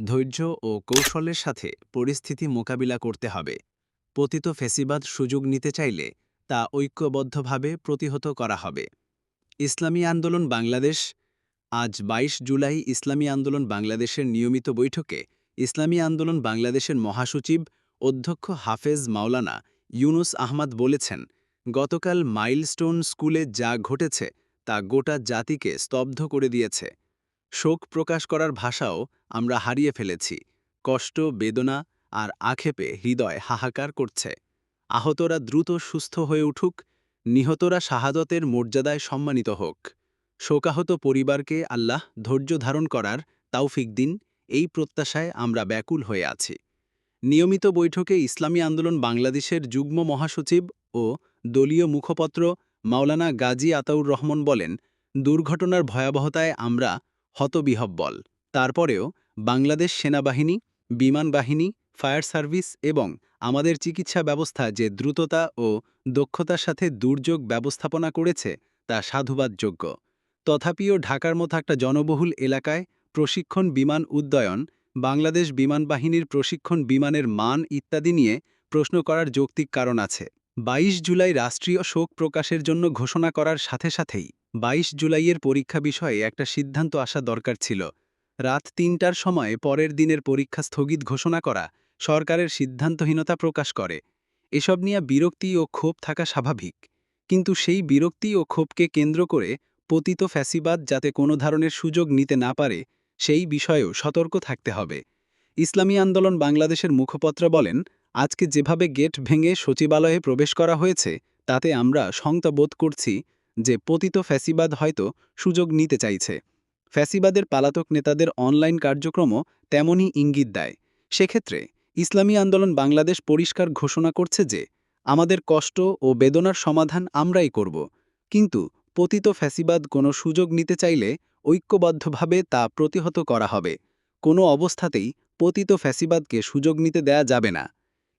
ধৈর্য ও কৌশলের সাথে পরিস্থিতি মোকাবিলা করতে হবে। পতিত ফেসিবাদ সুযোগ নিতে চাইলে তা ঐক্যবদ্ধভাবে প্রতিহত করা হবে। ইসলামী আন্দোলন বাংলাদেশ, আজ ২২ জুলাই ইসলামী আন্দোলন বাংলাদেশের নিয়মিত বৈঠকে ইসলামী আন্দোলন বাংলাদেশের মহাসচিব অধ্যক্ষ হাফেজ মাওলানা ইউনুস আহমদ বলেছেন, গতকাল মাইলস্টোন স্কুলে যা ঘটেছে তা গোটা জাতিকে স্তব্ধ করে দিয়েছে। শোক প্রকাশ করার ভাষাও আমরা হারিয়ে ফেলেছি। কষ্ট, বেদনা আর আক্ষেপে হৃদয় হাহাকার করছে। আহতরা দ্রুত সুস্থ হয়ে উঠুক, নিহতরা শাহাদতের মর্যাদায় সম্মানিত হোক। শোকাহত পরিবারকে আল্লাহ ধৈর্য ধারণ করার তাওফিক দিন, এই প্রত্যাশায় আমরা ব্যাকুল হয়ে আছি। নিয়মিত বৈঠকে ইসলামী আন্দোলন বাংলাদেশের যুগ্ম মহাসচিব ও দলীয় মুখপত্র মাওলানা গাজী আতাউর রহমান বলেন, দুর্ঘটনার ভয়াবহতায় আমরা হতবিহব্বল। তারপরেও বাংলাদেশ সেনাবাহিনী, বিমান বাহিনী, ফায়ার সার্ভিস এবং আমাদের চিকিৎসা ব্যবস্থা যে দ্রুততা ও দক্ষতার সাথে দুর্যোগ ব্যবস্থাপনা করেছে, তা সাধুবাদযোগ্য। তথাপিও ঢাকার মতো একটা জনবহুল এলাকায় প্রশিক্ষণ বিমান উদ্যয়ন বাংলাদেশ বিমান বাহিনীর প্রশিক্ষণ বিমানের মান ইত্যাদি নিয়ে প্রশ্ন করার যৌক্তিক কারণ আছে। ২২ জুলাই রাষ্ট্রীয় শোক প্রকাশের জন্য ঘোষণা করার সাথে সাথেই ২২ জুলাইয়ের পরীক্ষা বিষয়ে একটা সিদ্ধান্ত আসা দরকার ছিল। রাত তিনটার সময় পরের দিনের পরীক্ষা স্থগিত ঘোষণা করা সরকারের সিদ্ধান্তহীনতা প্রকাশ করে। এসব নিয়ে বিরক্তি ও ক্ষোভ থাকা স্বাভাবিক। কিন্তু সেই বিরক্তি ও ক্ষোভকে কেন্দ্র করে পতিত ফ্যাসিবাদ যাতে কোনো ধরনের সুযোগ নিতে না পারে, সেই বিষয়েও সতর্ক থাকতে হবে। ইসলামী আন্দোলন বাংলাদেশের মুখপত্র বলেন আজকে যেভাবে গেট ভেঙে সচিবালয়ে প্রবেশ করা হয়েছে, তাতে আমরা বোধ করছি যে পতিত ফ্যাসিবাদ হয়তো সুযোগ নিতে চাইছে। ফ্যাসিবাদের পালাতক নেতাদের অনলাইন কার্যক্রমও তেমনই ইঙ্গিত দেয়। সেক্ষেত্রে ইসলামী আন্দোলন বাংলাদেশ পরিষ্কার ঘোষণা করছে যে, আমাদের কষ্ট ও বেদনার সমাধান আমরাই করব। কিন্তু পতিত ফ্যাসিবাদ কোনো সুযোগ নিতে চাইলে ঐক্যবদ্ধভাবে তা প্রতিহত করা হবে। কোনো অবস্থাতেই পতিত ফ্যাসিবাদকে সুযোগ নিতে দেয়া যাবে না।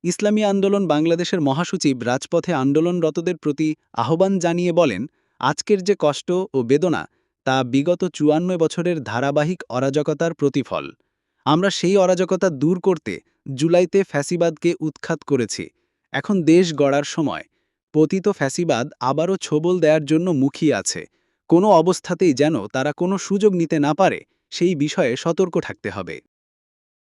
ইসলামী আন্দোলন বাংলাদেশের মহাসচিব রাজপথে আন্দোলনরতদের প্রতি আহ্বান জানিয়ে বলেন, আজকের যে কষ্ট ও বেদনা, তা বিগত চুয়ান্ন বছরের ধারাবাহিক অরাজকতার প্রতিফল। আমরা সেই অরাজকতা দূর করতে জুলাইতে ফ্যাসিবাদকে উৎখাত করেছি। এখন দেশ গড়ার সময়। পতিত ফ্যাসিবাদ আবারও ছোবল দেওয়ার জন্য মুখিয়ে আছে। কোনো অবস্থাতেই যেন তারা কোনো সুযোগ নিতে না পারে, সেই বিষয়ে সতর্ক থাকতে হবে।